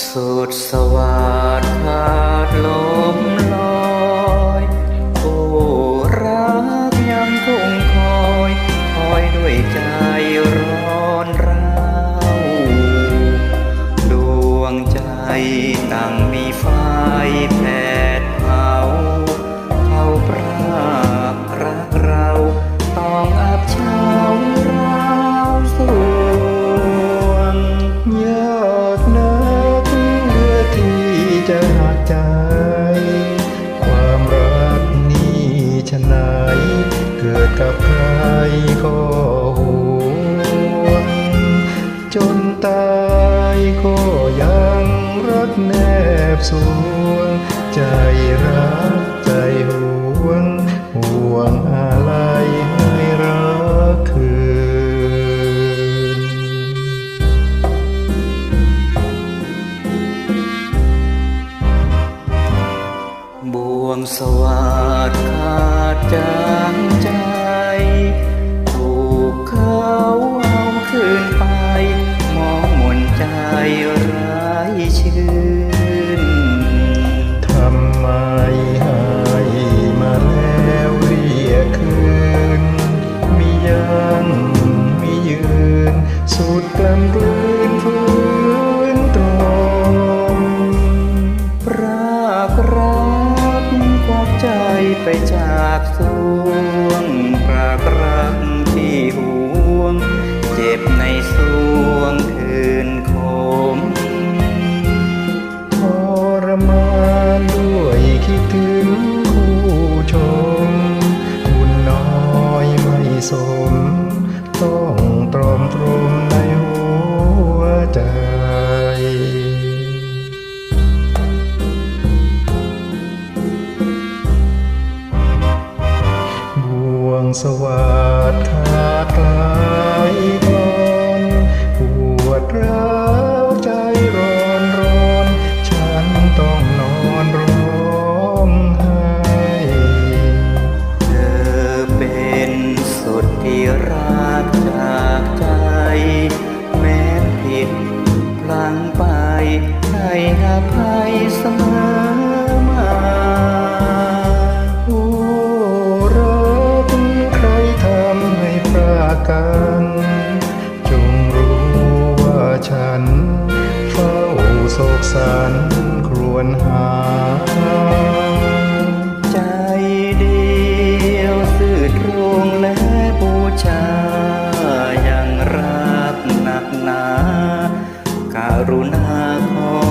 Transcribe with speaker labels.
Speaker 1: สุดสว่าง จ
Speaker 2: ความรักนี้ชนายเกิดกับใครก็หวงจนตายก็ยังรักแนบสวง ใจรักใจหวง
Speaker 1: บวงสวัสดิ์ขาดจางจาง ไปจากสวง สวั
Speaker 2: สดิ์ทาไก
Speaker 1: ล
Speaker 2: กสันครวนหา
Speaker 1: ใจเดียวสืดร้รงและบูชาอย่างรักหนักหนาการุณาขอ